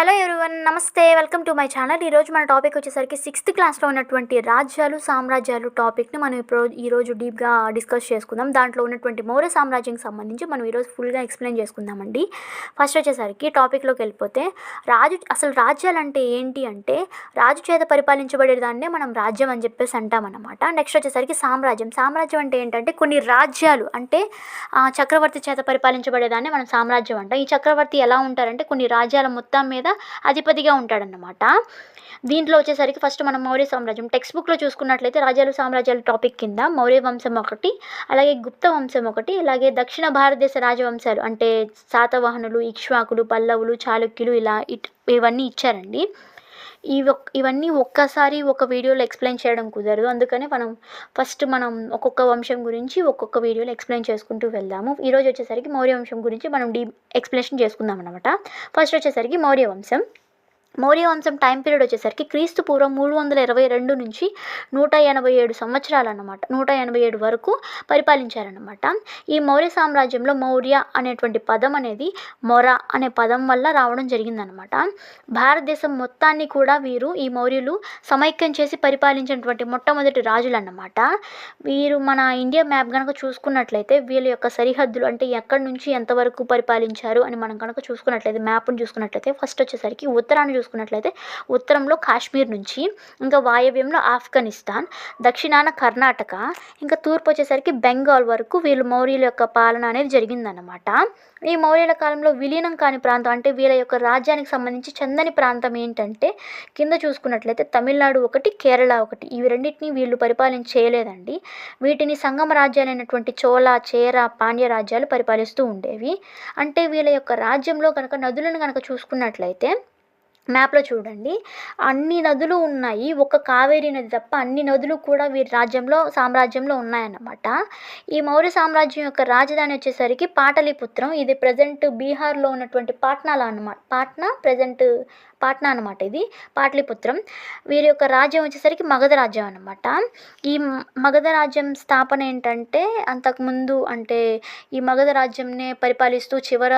Hello everyone నమస్తే welcome to my channel. ఈరోజు మన టాపిక్ వచ్చేసరికి సిక్స్త్ క్లాస్లో ఉన్నటువంటి రాజ్యాలు సామ్రాజ్యాలు టాపిక్ని మనం ఇప్పుడు ఈరోజు డీప్గా డిస్కస్ చేసుకుందాం. దాంట్లో ఉన్నటువంటి మౌర్య సామ్రాజ్యంకి సంబంధించి మనం ఈరోజు ఫుల్గా ఎక్స్ప్లెయిన్ చేసుకుందామండి. ఫస్ట్ వచ్చేసరికి టాపిక్లోకి వెళ్ళిపోతే రాజు అసలు రాజ్యాలు అంటే ఏంటి అంటే రాజు చేత పరిపాలించబడే దాన్నే మనం రాజ్యం అని చెప్పేసి అంటామన్నమాట. నెక్స్ట్ వచ్చేసరికి సామ్రాజ్యం. సామ్రాజ్యం అంటే ఏంటంటే కొన్ని రాజ్యాలు అంటే చక్రవర్తి చేత పరిపాలించబడేదాన్ని మనం సామ్రాజ్యం అంటాం. ఈ చక్రవర్తి ఎలా ఉంటారంటే కొన్ని రాజ్యాల మొత్తం మీద అధిపతిగా ఉంటాడన్నమాట. దీంట్లో వచ్చేసరికి ఫస్ట్ మనం మౌర్య సామ్రాజ్యం టెక్స్ట్ బుక్లో చూసుకున్నట్లయితే రాజాలు సామ్రాజ్యాల టాపిక్ కింద మౌర్య వంశం ఒకటి అలాగే గుప్త వంశం ఒకటి అలాగే దక్షిణ భారతదేశ రాజవంశాలు అంటే శాతవాహనులు ఇక్ష్వాకులు పల్లవులు చాళుక్యులు ఇలా ఇట్ ఇవన్నీ ఇచ్చారండి. ఇవి ఒక్- ఇవన్నీ ఒక్కసారి ఒక వీడియోలో ఎక్స్ప్లెయిన్ చేయడం కుదరదు. అందుకనే మనం ఫస్ట్ మనం ఒక్కొక్క వంశం గురించి ఒక్కొక్క వీడియోలో ఎక్స్ప్లెయిన్ చేసుకుంటూ వెళ్దాము. ఈరోజు వచ్చేసరికి మౌర్య వంశం గురించి మనం డీ ఎక్స్ప్లెనేషన్ చేసుకుందాం అనమాట ఫస్ట్ వచ్చేసరికి మౌర్య వంశం. మౌర్య వంశం టైం పీరియడ్ వచ్చేసరికి క్రీస్తు పూర్వం మూడు వందల ఇరవై రెండు నుంచి నూట ఎనభై ఏడు సంవత్సరాలు అన్నమాట నూట ఎనభై ఏడు వరకు పరిపాలించారన్నమాట. ఈ మౌర్య సామ్రాజ్యంలో మౌర్య అనేటువంటి పదం అనేది మొర అనే పదం వల్ల రావడం జరిగిందనమాట భారతదేశం మొత్తాన్ని కూడా వీరు ఈ మౌర్యులు సమైక్యం చేసి పరిపాలించినటువంటి మొట్టమొదటి రాజులు అన్నమాట వీరు మన ఇండియా మ్యాప్ కనుక చూసుకున్నట్లయితే వీళ్ళ యొక్క సరిహద్దులు అంటే ఎక్కడి నుంచి ఎంతవరకు పరిపాలించారు అని మనం కనుక చూసుకున్నట్లయితే మ్యాప్ను చూసుకున్నట్లయితే ఫస్ట్ వచ్చేసరికి ఉత్తరాన్ని చూసుకున్నట్లయితే ఉత్తరంలో కాశ్మీర్ నుంచి ఇంకా వాయవ్యంలో ఆఫ్ఘనిస్తాన్ దక్షిణాన కర్ణాటక ఇంకా తూర్పు వచ్చేసరికి బెంగాల్ వరకు వీళ్ళు మౌర్యుల యొక్క పాలన అనేది జరిగిందన్నమాట. ఈ మౌర్యుల కాలంలో విలీనం కాని ప్రాంతం అంటే వీళ్ళ యొక్క రాజ్యానికి సంబంధించి చందని ప్రాంతం ఏంటంటే కింద చూసుకున్నట్లయితే తమిళనాడు ఒకటి కేరళ ఒకటి. ఇవి రెండింటిని వీళ్ళు పరిపాలన చేయలేదండి. వీటిని సంగమ రాజ్యాలైనటువంటి చోళ చేర పాండ్య రాజ్యాలు పరిపాలిస్తూ ఉండేవి. అంటే వీళ్ళ యొక్క రాజ్యంలో కనుక నదులను కనుక చూసుకున్నట్లయితే మ్యాప్లో చూడండి. అన్ని నదులు ఉన్నాయి. ఒక కావేరీ నది తప్ప అన్ని నదులు కూడా వీరి రాజ్యంలో సామ్రాజ్యంలో ఉన్నాయన్నమాట. ఈ మౌర్య సామ్రాజ్యం యొక్క రాజధాని వచ్చేసరికి పాటలీపుత్రం. ఇది ప్రజెంట్ బీహార్లో ఉన్నటువంటి పాట్నాలో అన్నమాట. పాట్నా ప్రజెంట్ పాట్నా అనమాట ఇది పాటలిపుత్రం. వీరి యొక్క రాజ్యం వచ్చేసరికి మగధ రాజ్యం అనమాట ఈ మగధ రాజ్యం స్థాపన ఏంటంటే అంతకుముందు అంటే ఈ మగధ రాజ్యంనే పరిపాలిస్తూ చివర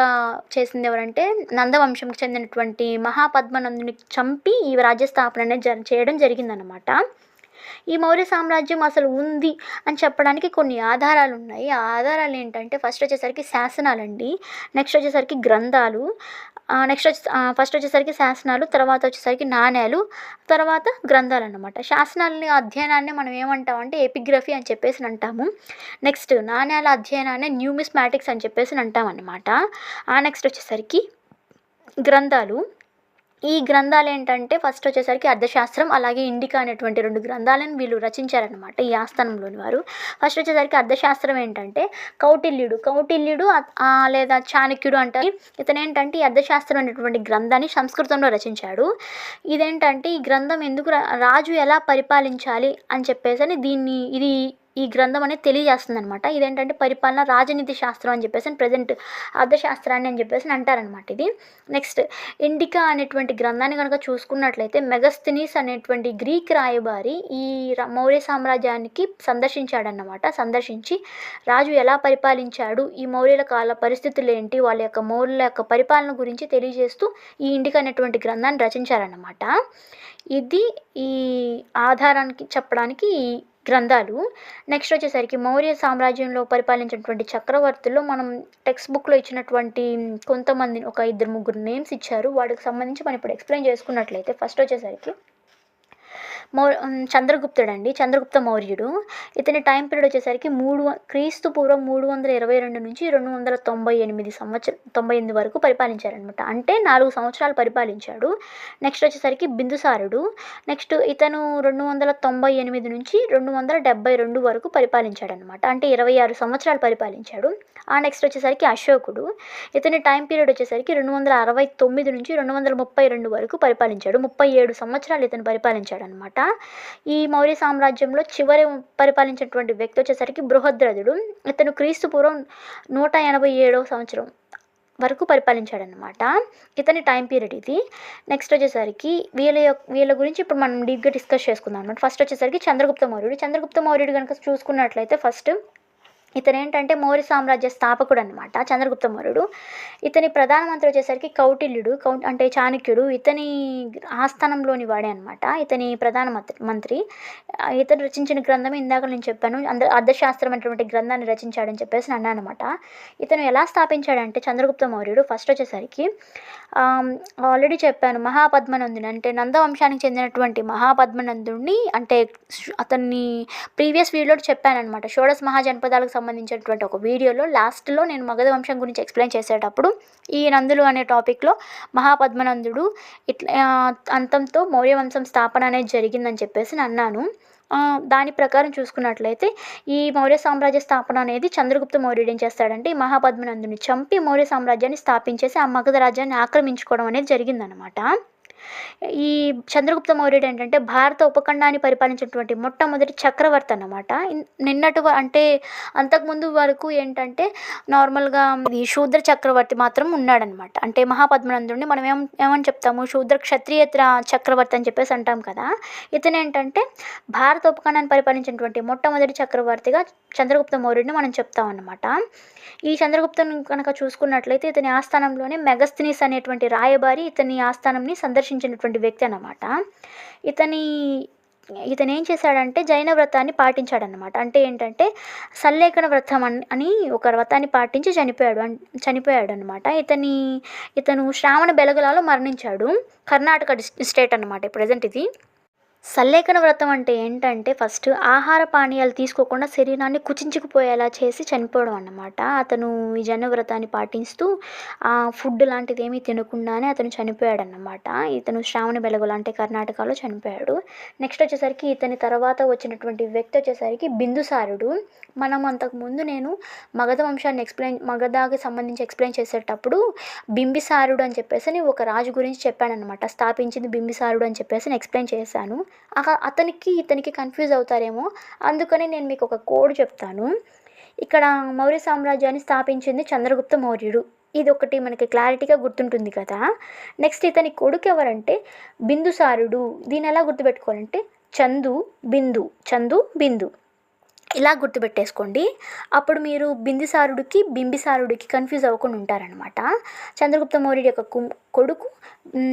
చేసింది ఎవరంటే నందవంశంకి చెందినటువంటి మహాపద్మనందుని చంపి ఈ రాజ్య స్థాపన అనేది జర చేయడం జరిగిందనమాట ఈ మౌర్య సామ్రాజ్యం అసలు ఉంది అని చెప్పడానికి కొన్ని ఆధారాలు ఉన్నాయి. ఆ ఆధారాలు ఏంటంటే ఫస్ట్ వచ్చేసరికి శాసనాలండి నెక్స్ట్ వచ్చేసరికి గ్రంథాలు నెక్స్ట్ వచ్చి ఫస్ట్ వచ్చేసరికి శాసనాలు తర్వాత వచ్చేసరికి నాణ్యాలు తర్వాత గ్రంథాలు అన్నమాట. శాసనాలని అధ్యయనాన్ని మనం ఏమంటామంటే ఎపిగ్రఫీ అని చెప్పేసి అంటాము. నెక్స్ట్ నాణ్యాల అధ్యయనాన్ని న్యూమిస్మాటిక్స్ అని చెప్పేసి అంటాం అనమాట ఆ నెక్స్ట్ వచ్చేసరికి గ్రంథాలు. ఈ గ్రంథాలు ఏంటంటే ఫస్ట్ వచ్చేసరికి అర్థశాస్త్రం అలాగే ఇండికా అనేటువంటి రెండు గ్రంథాలను వీళ్ళు రచించారనమాట ఈ ఆస్థానంలోని వారు. ఫస్ట్ వచ్చేసరికి అర్థశాస్త్రం ఏంటంటే కౌటిల్యుడు. కౌటిల్యుడు లేదా చాణక్యుడు అంటారు. ఇతను ఏంటంటే ఈ అర్థశాస్త్రం అనేటువంటి గ్రంథాన్ని సంస్కృతంలో రచించాడు. ఇదేంటంటే ఈ గ్రంథం ఎందుకు రా- రాజు ఎలా పరిపాలించాలి అని చెప్పేసి అని దీన్ని ఇది ఈ గ్రంథం అనేది తెలియజేస్తుంది అనమాట ఇదేంటంటే పరిపాలన రాజనీతి శాస్త్రం అని చెప్పేసి ప్రజెంట్ అర్థశాస్త్రాన్ని అని చెప్పేసి అంటారనమాట ఇది. నెక్స్ట్ ఇండికా అనేటువంటి గ్రంథాన్ని కనుక చూసుకున్నట్లయితే మెగస్థినీస్ అనేటువంటి గ్రీక్ రాయబారి ఈ ర- మౌర్య సామ్రాజ్యానికి సందర్శించాడన్నమాట. సందర్శించి రాజు ఎలా పరిపాలించాడు ఈ మౌర్యుల కాల పరిస్థితులు ఏంటి వాళ్ళ యొక్క మౌర్యుల యొక్క పరిపాలన గురించి తెలియజేస్తూ ఈ ఇండికా అనేటువంటి గ్రంథాన్ని రచించారన్నమాట. ఇది ఈ ఆధారానికి చెప్పడానికి ఈ గ్రంథాలు. నెక్స్ట్ వచ్చేసరికి మౌర్య సామ్రాజ్యంలో పరిపాలించినటువంటి చక్రవర్తుల్లో మనం టెక్స్ట్ బుక్లో ఇచ్చినటువంటి కొంతమంది ఒక ఇద్దరు ముగ్గురు నేమ్స్ ఇచ్చారు. వాటికి సంబంధించి మనం ఇప్పుడు ఎక్స్ప్లెయిన్ చేసుకున్నట్లయితే ఫస్ట్ వచ్చేసరికి మౌ చంద్రగుప్తుడు అండి చంద్రగుప్త మౌర్యుడు. ఇతని టైం పీరియడ్ వచ్చేసరికి మూడు క్రీస్తు పూర్వం మూడు వందల ఇరవై రెండు నుంచి రెండు వందల తొంభై ఎనిమిది సంవత్సరం తొంభై ఎనిమిది వరకు పరిపాలించారనమాట అంటే నాలుగు సంవత్సరాలు పరిపాలించాడు. నెక్స్ట్ వచ్చేసరికి బిందుసారుడు. నెక్స్ట్ ఇతను రెండు వందల తొంభై ఎనిమిది నుంచి రెండు వందల డెబ్బై రెండు వరకు పరిపాలించాడనమాట అంటే ఇరవై ఆరు సంవత్సరాలు పరిపాలించాడు. ఆ నెక్స్ట్ వచ్చేసరికి అశోకుడు. ఇతని టైం పీరియడ్ వచ్చేసరికి రెండు వందల అరవై తొమ్మిది నుంచి రెండు వందల ముప్పై రెండు వరకు పరిపాలించాడు. ముప్పై ఏడు సంవత్సరాలు ఇతను పరిపాలించాడు ఈ మౌర్య సామ్రాజ్యంలో చివరి పరిపాలించినటువంటి వ్యక్తి వచ్చేసరికి బృహద్రథుడు. ఇతను క్రీస్తు పూర్వం నూట ఎనభై ఏడవ సంవత్సరం వరకు పరిపాలించాడనమాట ఇతని టైం పీరియడ్ ఇది. నెక్స్ట్ వచ్చేసరికి వీళ్ళ వీళ్ళ గురించి ఇప్పుడు మనం డీప్గా డిస్కస్ చేసుకుందాం అనమాట ఫస్ట్ వచ్చేసరికి చంద్రగుప్త మౌర్యుడు. చంద్రగుప్త మౌర్యుడు కనుక చూసుకున్నట్లయితే ఫస్ట్ ఇతను ఏంటంటే మౌర్య సామ్రాజ్య స్థాపకుడు అనమాట చంద్రగుప్త మౌర్యుడు. ఇతని ప్రధానమంత్రి వచ్చేసరికి కౌటిల్యుడు కౌ అంటే చాణక్యుడు. ఇతని ఆస్థానంలోని వాడే అనమాట ఇతని ప్రధాన మంత్రి మంత్రి. ఇతను రచించిన గ్రంథం ఇందాక నేను చెప్పాను అంద అర్థశాస్త్రం అనేటువంటి గ్రంథాన్ని రచించాడని చెప్పేసి నన్ను అన్నాను అనమాట ఇతను ఎలా స్థాపించాడంటే చంద్రగుప్త మౌర్యుడు ఫస్ట్ వచ్చేసరికి ఆల్రెడీ చెప్పాను మహాపద్మనందుని అంటే నందవంశానికి చెందినటువంటి మహాపద్మనందుడిని అంటే అతన్ని ప్రీవియస్ వీడియోలో చెప్పాను అనమాట షోడస్ మహాజనపదాలకు సంబంధించినటువంటి ఒక వీడియోలో లాస్ట్లో నేను మగధ వంశం గురించి ఎక్స్ప్లెయిన్ చేసేటప్పుడు ఈ నందులు అనే టాపిక్లో మహాపద్మనందుడు ఇట్లా అంతంతో మౌర్య వంశం స్థాపన అనేది జరిగిందని చెప్పేసి నేను అన్నాను. దాని ప్రకారం చూసుకున్నట్లయితే ఈ మౌర్య సామ్రాజ్య స్థాపన అనేది చంద్రగుప్త మౌర్యుడు ఏం చేస్తాడంటే ఈ మహాపద్మనందుని చంపి మౌర్య సామ్రాజ్యాన్ని స్థాపించేసి ఆ మగధ రాజ్యాన్ని ఆక్రమించుకోవడం అనేది జరిగిందనమాట ఈ చంద్రగుప్త మౌర్యుడు ఏంటంటే భారత ఉపఖండాన్ని పరిపాలించినటువంటి మొట్టమొదటి చక్రవర్తి అన్నమాట. నిన్నటి అంటే అంతకుముందు వరకు ఏంటంటే నార్మల్గా ఈ శూద్ర చక్రవర్తి మాత్రం ఉన్నాడనమాట అంటే మహాపద్మనందుడిని మనం ఏం ఏమని చెప్తాము? శూద్ర క్షత్రియత్ర చక్రవర్తి అని చెప్పేసి అంటాం కదా. ఇతను ఏంటంటే భారత ఉపఖండాన్ని పరిపాలించినటువంటి మొట్టమొదటి చక్రవర్తిగా చంద్రగుప్త మౌర్యుడిని మనం చెప్తాం ఈ చంద్రగుప్తుని కనుక చూసుకున్నట్లయితే ఇతని ఆస్థానంలోనే మెగస్థినిస్ అనేటువంటి రాయబారి ఇతని ఆస్థానంని సందర్శించినటువంటి వ్యక్తి అనమాట ఇతని ఇతను ఏం చేశాడంటే జైన వ్రతాన్ని పాటించాడనమాట అంటే ఏంటంటే సల్లేఖన వ్రతం అని అని ఒక వ్రతాన్ని పాటించి చనిపోయాడు చనిపోయాడు అనమాట ఇతని ఇతను శ్రావణ బెలగలాలో మరణించాడు. కర్ణాటక స్టేట్ అనమాట ప్రజెంట్ ఇది. సల్లేఖన వ్రతం అంటే ఏంటంటే ఫస్ట్ ఆహార పానీయాలు తీసుకోకుండా శరీరాన్ని కుచించుకుపోయేలా చేసి చనిపోవడం అన్నమాట. అతను ఈ జన వ్రతాన్ని పాటిస్తూ ఆ ఫుడ్ లాంటిది ఏమీ తినకుండానే అతను చనిపోయాడు అన్నమాట ఇతను శ్రావణ బెలగులు అంటే కర్ణాటకలో చనిపోయాడు. నెక్స్ట్ వచ్చేసరికి ఇతని తర్వాత వచ్చినటువంటి వ్యక్తి వచ్చేసరికి బిందుసారుడు. మనం అంతకుముందు నేను మగధ వంశాన్ని ఎక్స్ప్లెయిన్ మగధకి సంబంధించి ఎక్స్ప్లెయిన్ చేసేటప్పుడు బింబిసారుడు అని చెప్పేసి నేను ఒక రాజు గురించి చెప్పానన్నమాట స్థాపించింది బింబిసారుడు అని చెప్పేసి నేను ఎక్స్ప్లెయిన్ చేశాను. అతనికి ఇతనికి కన్ఫ్యూజ్ అవుతారేమో. అందుకని నేను మీకు ఒక కోడ్ చెప్తాను. ఇక్కడ మౌర్య సామ్రాజ్యాన్ని స్థాపించింది చంద్రగుప్త మౌర్యుడు. ఇది ఒకటి మనకి క్లారిటీగా గుర్తుంటుంది కదా. నెక్స్ట్ ఇతని కొడుకు ఎవరంటే బిందుసారుడు. దీని ఎలా గుర్తుపెట్టుకోవాలంటే చందు బిందు చందు బిందు. ఇలా గుర్తుపెట్టేసుకోండి. అప్పుడు మీరు బిందిసారుడికి బింబిసారుడికి కన్ఫ్యూజ్ అవ్వకుండా ఉంటారనమాట చంద్రగుప్త మౌర్యుడి యొక్క కు- కొడుకు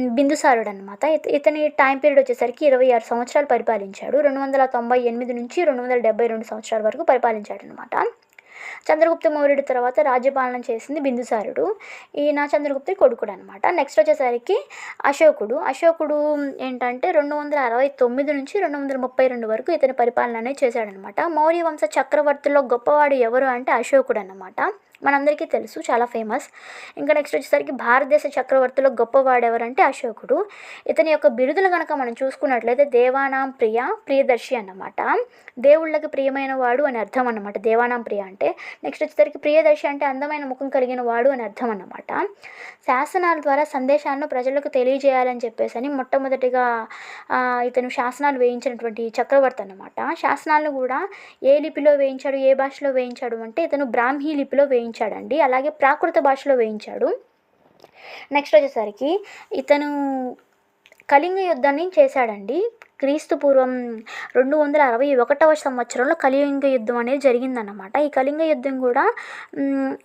బిందుసారుడు అనమాట ఇతని టైం పీరియడ్ వచ్చేసరికి ఇరవై ఆరు సంవత్సరాలు పరిపాలించాడు. రెండు వందల తొంభై ఎనిమిది నుంచి రెండు వందల డెబ్బై రెండు సంవత్సరాల వరకు పరిపాలించాడు అనమాట చంద్రగుప్త మౌర్యుడి తర్వాత రాజ్యపాలన చేసింది బిందుసారుడు. ఈయన చంద్రగుప్తుడి కొడుకుడు అనమాట నెక్స్ట్ వచ్చేసరికి అశోకుడు. అశోకుడు ఏంటంటే రెండు వందల అరవై తొమ్మిది నుంచి రెండు వందల ముప్పై రెండు వరకు ఇతని పరిపాలన అనేది చేశాడనమాట మౌర్య వంశ చక్రవర్తుల్లో గొప్పవాడు ఎవరు అంటే అశోకుడు అనమాట మనందరికీ తెలుసు చాలా ఫేమస్. ఇంకా నెక్స్ట్ వచ్చేసరికి భారతదేశ చక్రవర్తిలో గొప్పవాడు ఎవరంటే అశోకుడు. ఇతని యొక్క బిరుదులు కనుక మనం చూసుకున్నట్లయితే దేవానాం ప్రియ ప్రియదర్శి అన్నమాట. దేవుళ్ళకి ప్రియమైన వాడు అని అర్థం అన్నమాట. దేవానాం ప్రియ అంటే నెక్స్ట్ వచ్చేసరికి ప్రియదర్శి అంటే అందమైన ముఖం కలిగిన వాడు అని అర్థం అన్నమాట. శాసనాల ద్వారా సందేశాలను ప్రజలకు తెలియజేయాలని చెప్పేసి అని మొట్టమొదటిగా ఇతను శాసనాలు వేయించినటువంటి చక్రవర్తి అన్నమాట. శాసనాలను కూడా ఏ లిపిలో వేయించాడు ఏ భాషలో వేయించాడు అంటే ఇతను బ్రాహ్మీ లిపిలో వేయించాడండి. అలాగే ప్రాకృత భాషలో వేయించాడు. నెక్స్ట్ వచ్చేసరికి ఇతను కళింగ యుద్ధాన్ని చేశాడండి. క్రీస్తు పూర్వం రెండు వందల అరవై ఒకటవ సంవత్సరంలో కలియుంగ యుద్ధం అనేది జరిగిందన్నమాట. ఈ కళింగ యుద్ధం కూడా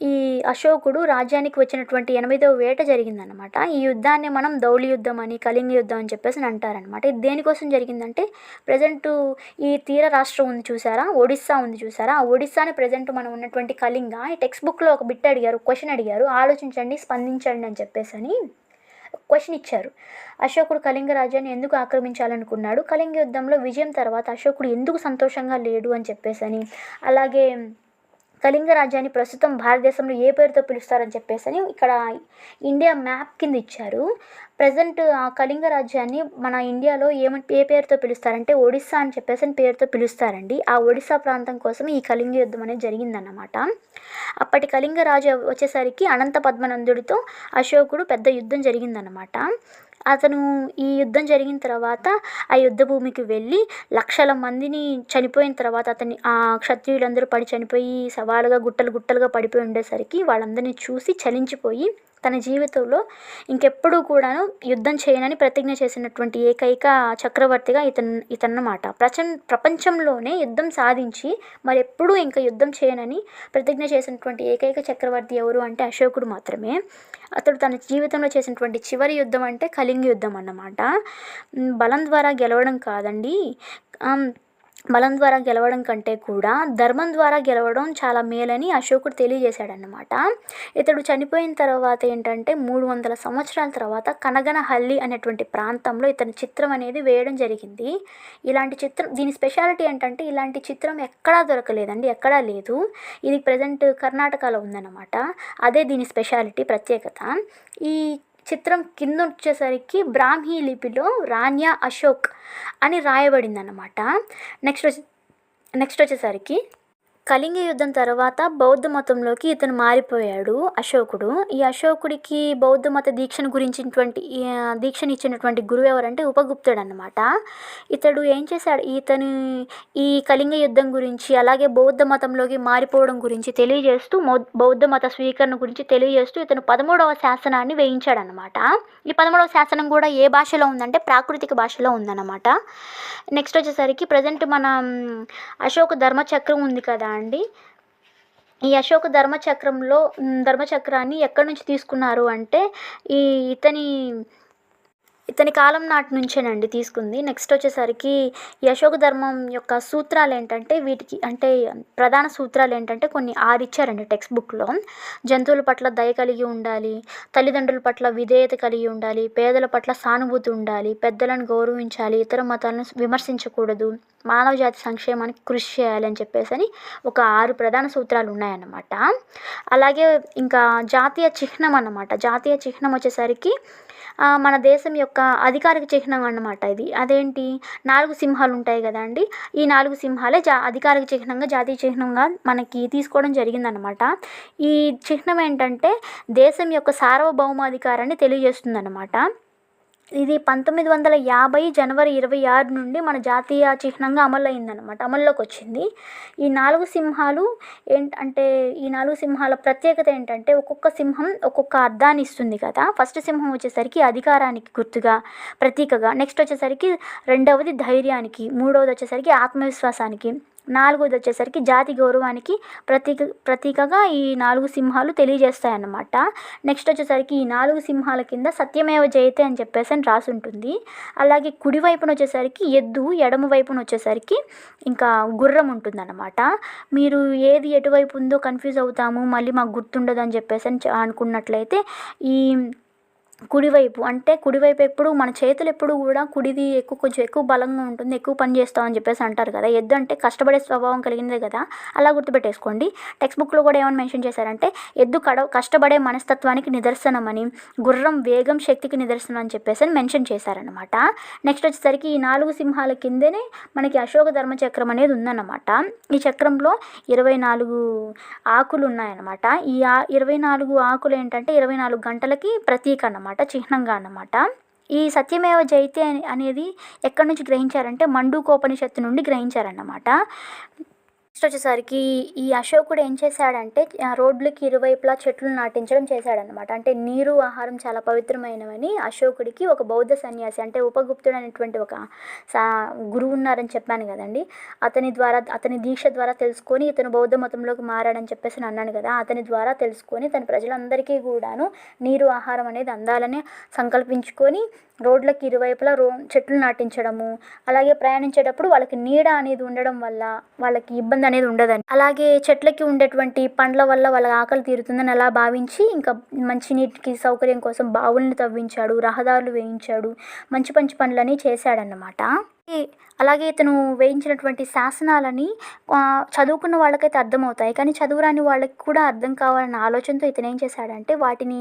ఈ అశోకుడు రాజ్యానికి వచ్చినటువంటి ఎనిమిదవ వేట జరిగిందనమాట ఈ యుద్ధాన్ని మనం దౌలి యుద్ధం అని కళింగ యుద్ధం అని చెప్పేసి అని అంటారనమాట ఇది దేనికోసం జరిగిందంటే ప్రజెంట్ ఈ తీర రాష్ట్రం ఉంది చూసారా? ఒడిస్సా ఉంది చూసారా? ఆ ఒడిస్సాని ప్రజెంట్ మనం ఉన్నటువంటి కళింగ ఈ టెక్స్ట్ బుక్లో ఒక బిట్ అడిగారు క్వశ్చన్ అడిగారు ఆలోచించండి స్పందించండి అని చెప్పేసి అని క్వశ్చన్ ఇచ్చారు. అశోకుడు కళింగ రాజ్యాన్ని ఎందుకు ఆక్రమించాలనుకున్నాడు? కళింగ యుద్ధంలో విజయం తర్వాత అశోకుడు ఎందుకు సంతోషంగా లేడు అని చెప్పేసి అని అలాగే కళింగ రాజ్యాన్ని ప్రస్తుతం భారతదేశంలో ఏ పేరుతో పిలుస్తారని చెప్పేసి అని ఇక్కడ ఇండియా మ్యాప్ కింద ఇచ్చారు. ప్రజెంట్ ఆ కళింగ రాజ్యాన్ని మన ఇండియాలో ఏమంటే ఏ పేరుతో పిలుస్తారంటే ఒడిస్సా అని చెప్పేసి అని పేరుతో పిలుస్తారండి. ఆ ఒడిస్సా ప్రాంతం కోసం ఈ కళింగ యుద్ధం అనేది జరిగిందన్నమాట. అప్పటి కళింగ రాజు వచ్చేసరికి అనంత పద్మనందుడితో అశోకుడు పెద్ద యుద్ధం జరిగిందన్నమాట. అతను ఈ యుద్ధం జరిగిన తర్వాత ఆ యుద్ధ భూమికి వెళ్ళి లక్షల మందిని చనిపోయిన తర్వాత అతని ఆ క్షత్రియులందరూ పడి చనిపోయి సవాలుగా గుట్టలు గుట్టలుగా పడిపోయి ఉండేసరికి వాళ్ళందరినీ చూసి చలించిపోయి తన జీవితంలో ఇంకెప్పుడూ కూడాను యుద్ధం చేయనని ప్రతిజ్ఞ చేసినటువంటి ఏకైక చక్రవర్తిగా ఇతను ఇతన్నమాట. ప్రచం ప్రపంచంలోనే యుద్ధం సాధించి మరి ఎప్పుడూ ఇంకా యుద్ధం చేయనని ప్రతిజ్ఞ చేసినటువంటి ఏకైక చక్రవర్తి ఎవరు అంటే అశోకుడు మాత్రమే. అతడు తన జీవితంలో చేసినటువంటి చివరి యుద్ధం అంటే కళింగ యుద్ధం అన్నమాట. బలం ద్వారా గెలవడం కాదండి. బలం ద్వారా గెలవడం కంటే కూడా ధర్మం ద్వారా గెలవడం చాలా మేలని అశోకుడు తెలియజేశాడనమాట ఇతడు చనిపోయిన తర్వాత ఏంటంటే మూడు వందల సంవత్సరాల తర్వాత కనగనహల్లి అనేటువంటి ప్రాంతంలో ఇతని చిత్రం అనేది వేయడం జరిగింది. ఇలాంటి చిత్రం దీని స్పెషాలిటీ ఏంటంటే ఇలాంటి చిత్రం ఎక్కడా దొరకలేదండి ఎక్కడా లేదు. ఇది ప్రజెంట్ కర్ణాటకలో ఉందన్నమాట. అదే దీని స్పెషాలిటీ ప్రత్యేకత. ఈ చిత్రం కింద వచ్చేసరికి బ్రాహ్మీ లిపిలో రాణ్యా అశోక్ అని రాయబడింది అన్నమాట నెక్స్ట్ వచ్చి నెక్స్ట్ వచ్చేసరికి కళింగ యుద్ధం తర్వాత బౌద్ధ మతంలోకి ఇతను మారిపోయాడు అశోకుడు. ఈ అశోకుడికి బౌద్ధ మత దీక్షను గురించినటువంటి దీక్షను ఇచ్చినటువంటి గురువు ఎవరంటే ఉపగుప్తుడు అనమాట ఇతడు ఏం చేశాడు? ఇతను ఈ కళింగ యుద్ధం గురించి అలాగే బౌద్ధ మతంలోకి మారిపోవడం గురించి తెలియజేస్తూ బౌద్ధ మత స్వీకరణ గురించి తెలియజేస్తూ ఇతను పదమూడవ శాసనాన్ని వేయించాడనమాట ఈ పదమూడవ శాసనం కూడా ఏ భాషలో ఉందంటే ప్రాకృతిక భాషలో ఉందన్నమాట. నెక్స్ట్ వచ్చేసరికి ప్రజెంట్ మన అశోక్ అశోక ధర్మచక్రం ఉంది కదా అండి. ఈ అశోక ధర్మచక్రంలో ధర్మచక్రాన్ని ఎక్కడి నుంచి తీసుకున్నారు అంటే ఈ ఇతని ఇతని కాలం నాటి నుంచేనండి తీసుకుంది. నెక్స్ట్ వచ్చేసరికి యశోక ధర్మం యొక్క సూత్రాలు ఏంటంటే వీటికి అంటే ప్రధాన సూత్రాలు ఏంటంటే కొన్ని ఆరు ఇచ్చారండి టెక్స్ట్ బుక్లో జంతువుల పట్ల దయ కలిగి ఉండాలి తల్లిదండ్రుల పట్ల విధేయత కలిగి ఉండాలి పేదల పట్ల సానుభూతి ఉండాలి పెద్దలను గౌరవించాలి ఇతర మతాలను విమర్శించకూడదు మానవ జాతి సంక్షేమానికి కృషి చేయాలి అని చెప్పేసి అని ఒక ఆరు ప్రధాన సూత్రాలు ఉన్నాయన్నమాట అలాగే ఇంకా జాతీయ చిహ్నం అన్నమాట. జాతీయ చిహ్నం వచ్చేసరికి మన దేశం యొక్క అధికారిక చిహ్నం అన్నమాట ఇది. అదేంటి? నాలుగు సింహాలు ఉంటాయి కదండి. ఈ నాలుగు సింహాలే జా అధికారిక చిహ్నంగా జాతీయ చిహ్నంగా మనకి తీసుకోవడం జరిగిందనమాట ఈ చిహ్నం ఏంటంటే దేశం యొక్క సార్వభౌమాధికారాన్ని తెలియజేస్తుందన్నమాట. ఇది పంతొమ్మిది వందల యాభై జనవరి ఇరవై ఆరు నుండి మన జాతీయ చిహ్నంగా అమలు అమల్లోకి వచ్చింది ఈ నాలుగు సింహాలు ఏంటంటే ఈ నాలుగు సింహాల ప్రత్యేకత ఏంటంటే ఒక్కొక్క సింహం ఒక్కొక్క అర్థాన్ని ఇస్తుంది కదా. ఫస్ట్ సింహం వచ్చేసరికి అధికారానికి గుర్తుగా ప్రతీకగా నెక్స్ట్ వచ్చేసరికి రెండవది ధైర్యానికి మూడవది వచ్చేసరికి ఆత్మవిశ్వాసానికి. నాలుగోది వచ్చేసరికి జాతి గౌరవానికి ప్రతీక ప్రతీకగా ఈ నాలుగు సింహాలు తెలియజేస్తాయన్నమాట. నెక్స్ట్ వచ్చేసరికి ఈ నాలుగు సింహాల కింద సత్యమేవ జయతే అని చెప్పేసి అని రాసి ఉంటుంది అలాగే కుడి వైపున వచ్చేసరికి ఎద్దు ఎడమ వైపున వచ్చేసరికి ఇంకా గుర్రం ఉంటుందన్నమాట. మీరు ఏది ఎటువైపు ఉందో కన్ఫ్యూజ్ అవుతాము మళ్ళీ మాకు గుర్తుండదు అని చెప్పేసి అని అనుకున్నట్లయితే ఈ కుడివైపు అంటే కుడివైపు ఎప్పుడు మన చేతులు ఎప్పుడు కూడా కుడిది ఎక్కువ కొంచెం ఎక్కువ బలంగా ఉంటుంది ఎక్కువ పని చేస్తాం అని చెప్పేసి అంటారు కదా. ఎద్దు అంటే కష్టపడే స్వభావం కలిగిందే కదా. అలా గుర్తుపెట్టేసుకోండి. టెక్స్ట్ బుక్లో కూడా ఏమైనా మెన్షన్ చేశారంటే ఎద్దు కడ కష్టపడే మనస్తత్వానికి నిదర్శనం అని గుర్రం వేగం శక్తికి నిదర్శనం అని చెప్పేసి అని మెన్షన్ చేశారనమాట నెక్స్ట్ వచ్చేసరికి ఈ నాలుగు సింహాల కిందనే మనకి అశోక ధర్మ చక్రం అనేది ఉందన్నమాట. ఈ చక్రంలో ఇరవై నాలుగు ఆకులు ఉన్నాయన్నమాట. ఈ ఆ ఇరవై నాలుగు ఆకులు ఏంటంటే ఇరవై నాలుగు గంటలకి ప్రతీక అన్నమాట. చిహ్నంగా అనమాట ఈ సత్యమేవ జయతే అనేది ఎక్కడి నుంచి గ్రహించారంటే మండూకోపనిషత్తు నుండి గ్రహించారన్నమాట. నెక్స్ట్ వచ్చేసరికి ఈ అశోకుడు ఏం చేశాడంటే రోడ్లకి ఇరువైపులా చెట్లు నాటించడం చేశాడనమాట అంటే నీరు ఆహారం చాలా పవిత్రమైనవని అశోకుడికి ఒక బౌద్ధ సన్యాసి అంటే ఉపగుప్తుడు అనేటువంటి ఒక సా గురువు ఉన్నారని చెప్పాను కదండి. అతని ద్వారా అతని దీక్ష ద్వారా తెలుసుకొని ఇతను బౌద్ధ మతంలోకి మారాడని చెప్పేసి నేను అన్నాను కదా. అతని ద్వారా తెలుసుకొని తన ప్రజలందరికీ కూడాను నీరు ఆహారం అనేది అందాలని సంకల్పించుకొని రోడ్లకి ఇరువైపులా రో చెట్లు నాటించడము అలాగే ప్రయాణించేటప్పుడు వాళ్ళకి నీడ అనేది ఉండడం వల్ల వాళ్ళకి ఇబ్బంది అనేది ఉండదని అలాగే చెట్లకి ఉండేటువంటి పండ్ల వల్ల వాళ్ళ ఆకలి తీరుతుందని అలా భావించి ఇంకా మంచినీటికి సౌకర్యం కోసం బావుల్ని తవ్వించాడు రహదారులు వేయించాడు మంచి మంచి పనులని చేశాడన్నమాట. అలాగే ఇతను వేయించినటువంటి శాసనాలని చదువుకున్న వాళ్ళకైతే అర్థమవుతాయి. కానీ చదువురాని వాళ్ళకి కూడా అర్థం కావాలన్న ఆలోచనతో ఇతను ఏం చేశాడంటే వాటిని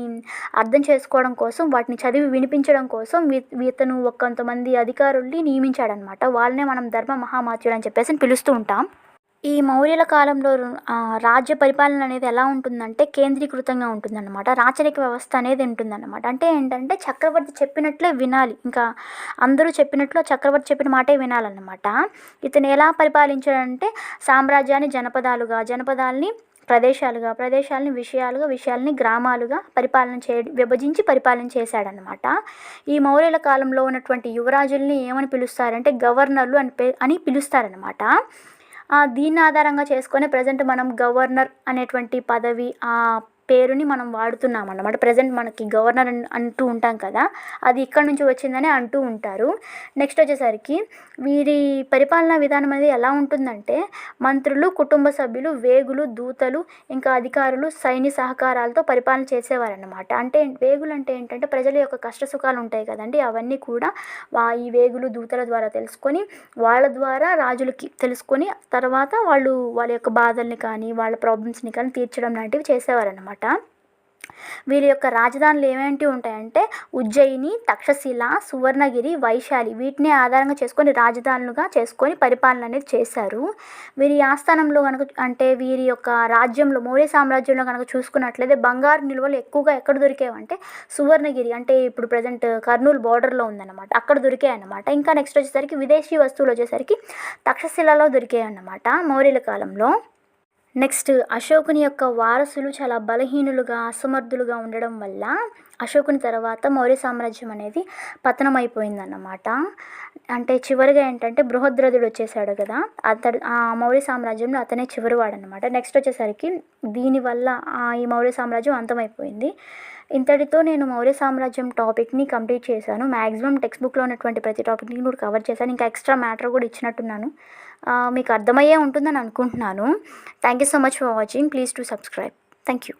అర్థం చేసుకోవడం కోసం వాటిని చదివి వినిపించడం కోసం ఇతను కొంతమంది అధికారుల్ని నియమించాడనమాట. వాళ్ళనే మనం ధర్మ మహామాత్యుడు అని చెప్పేసి పిలుస్తూ ఉంటాం. ఈ మౌర్యుల కాలంలో రాజ్య పరిపాలన అనేది ఎలా ఉంటుందంటే కేంద్రీకృతంగా ఉంటుందన్నమాట. రాచరిక వ్యవస్థ అనేది ఉంటుందన్నమాట. అంటే ఏంటంటే చక్రవర్తి చెప్పినట్లే వినాలి. ఇంకా అందరూ చెప్పినట్లు చక్రవర్తి చెప్పిన మాటే వినాలన్నమాట. ఇతను ఎలా పరిపాలించాడంటే సామ్రాజ్యాన్ని జనపదాలుగా జనపదాల్ని ప్రదేశాలుగా ప్రదేశాలని విషయాలుగా విషయాల్ని గ్రామాలుగా పరిపాలన చే విభజించి పరిపాలన చేశాడనమాట ఈ మౌర్యుల కాలంలో ఉన్నటువంటి యువరాజుల్ని ఏమని పిలుస్తారంటే గవర్నర్లు అని పే అని పిలుస్తారనమాట దీన్ని ఆధారంగా చేసుకొని ప్రజెంట్ మనం గవర్నర్ అనేటువంటి పదవి పేరుని మనం వాడుతున్నాం అన్నమాట ప్రజెంట్ మనకి గవర్నర్ అన్- అంటూ ఉంటాం కదా అది ఇక్కడ నుంచి వచ్చిందని అంటూ ఉంటారు. నెక్స్ట్ వచ్చేసరికి వీరి పరిపాలనా విధానం అనేది ఎలా ఉంటుందంటే మంత్రులు కుటుంబ సభ్యులు వేగులు దూతలు ఇంకా అధికారులు సైన్య సహకారాలతో పరిపాలన చేసేవారన్నమాట. అంటే వేగులు అంటే ఏంటంటే ప్రజల యొక్క కష్ట సుఖాలు ఉంటాయి కదండి అవన్నీ కూడా వా ఈ వేగులు దూతల ద్వారా తెలుసుకొని వాళ్ళ ద్వారా రాజులకి తెలుసుకొని తర్వాత వాళ్ళు వాళ్ళ యొక్క బాధల్ని కానీ వాళ్ళ ప్రాబ్లమ్స్ని కానీ తీర్చడం లాంటివి చేసేవారన్నమాట. వీరి యొక్క రాజధానులు ఏమేంటి ఉంటాయంటే ఉజ్జయిని తక్షశిల సువర్ణగిరి వైశాలి వీటిని ఆధారంగా చేసుకొని రాజధానులుగా చేసుకొని పరిపాలన అనేది చేశారు. వీరి ఆస్థానంలో కనుక అంటే వీరి యొక్క రాజ్యంలో మౌర్య సామ్రాజ్యంలో కనుక చూసుకున్నట్లయితే బంగారు నిల్వలు ఎక్కువగా ఎక్కడ దొరికేవంటే సువర్ణగిరి అంటే ఇప్పుడు ప్రజెంట్ కర్నూలు బార్డర్లో ఉందన్నమాట. అక్కడ దొరికాయి అన్నమాట ఇంకా నెక్స్ట్ వచ్చేసరికి విదేశీ వస్తువులు వచ్చేసరికి తక్షశిలలో దొరికాయి అన్నమాట మౌర్యుల కాలంలో. నెక్స్ట్ అశోకుని యొక్క వారసులు చాలా బలహీనులుగా అసమర్థులుగా ఉండడం వల్ల అశోకుని తర్వాత మౌర్య సామ్రాజ్యం అనేది పతనం అయిపోయిందన్నమాట అంటే చివరిగా ఏంటంటే బృహద్రథుడు వచ్చేసాడు కదా అతడు ఆ మౌర్య సామ్రాజ్యంలో అతనే చివరివాడు అనమాట నెక్స్ట్ వచ్చేసరికి దీనివల్ల ఈ మౌర్య సామ్రాజ్యం అంతమైపోయింది. ఇంతటితో నేను మౌర్య సామ్రాజ్యం టాపిక్ని కంప్లీట్ చేశాను. మ్యాక్సిమం టెక్స్ట్ బుక్లో ఉన్నటువంటి ప్రతి టాపిక్ని కూడా కవర్ చేశాను. ఇంకా ఎక్స్ట్రా మ్యాటర్ కూడా ఇచ్చినట్టున్నాను. మీకు అర్థమయ్యే ఉంటుందని అనుకుంటున్నాను. Thank you so much for watching please to subscribe thank you